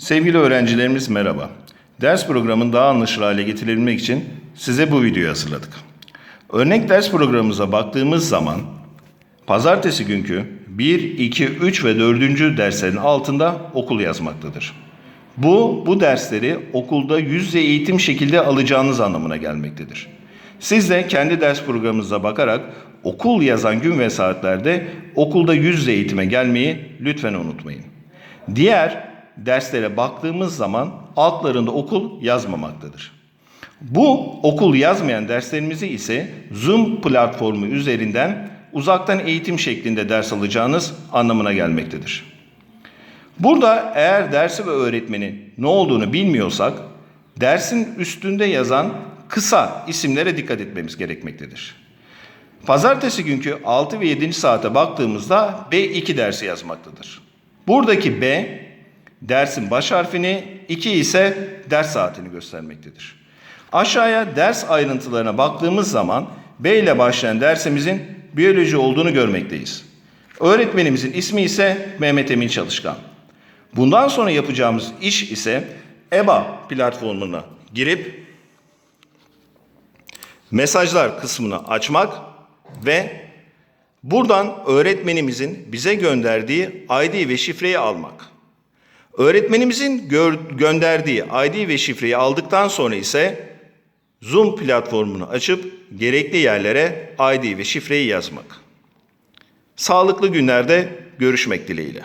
Sevgili öğrencilerimiz merhaba. Ders programının daha anlaşılır hale getirilmek için size bu videoyu hazırladık. Örnek ders programımıza baktığımız zaman pazartesi günkü 1, 2, 3 ve 4. derslerin altında okul yazmaktadır. Bu, bu dersleri okulda yüz yüze eğitim şekilde alacağınız anlamına gelmektedir. Siz de kendi ders programınıza bakarak okul yazan gün ve saatlerde okulda yüz yüze eğitime gelmeyi lütfen unutmayın. Diğer derslere baktığımız zaman altlarında okul yazmamaktadır. Bu okul yazmayan derslerimizi ise Zoom platformu üzerinden uzaktan eğitim şeklinde ders alacağınız anlamına gelmektedir. Burada eğer dersi ve öğretmeni ne olduğunu bilmiyorsak dersin üstünde yazan kısa isimlere dikkat etmemiz gerekmektedir. Pazartesi günkü 6 ve 7. saate baktığımızda B2 dersi yazmaktadır. Buradaki B dersin baş harfini, 2 ise ders saatini göstermektedir. Aşağıya ders ayrıntılarına baktığımız zaman B ile başlayan dersimizin biyoloji olduğunu görmekteyiz. Öğretmenimizin ismi ise Mehmet Emin Çalışkan. Bundan sonra yapacağımız iş ise EBA platformuna girip mesajlar kısmını açmak ve buradan öğretmenimizin bize gönderdiği ID ve şifreyi almak. Öğretmenimizin gör- gönderdiği ID ve şifreyi aldıktan sonra ise Zoom platformunu açıp gerekli yerlere ID ve şifreyi yazmak. Sağlıklı günlerde görüşmek dileğiyle.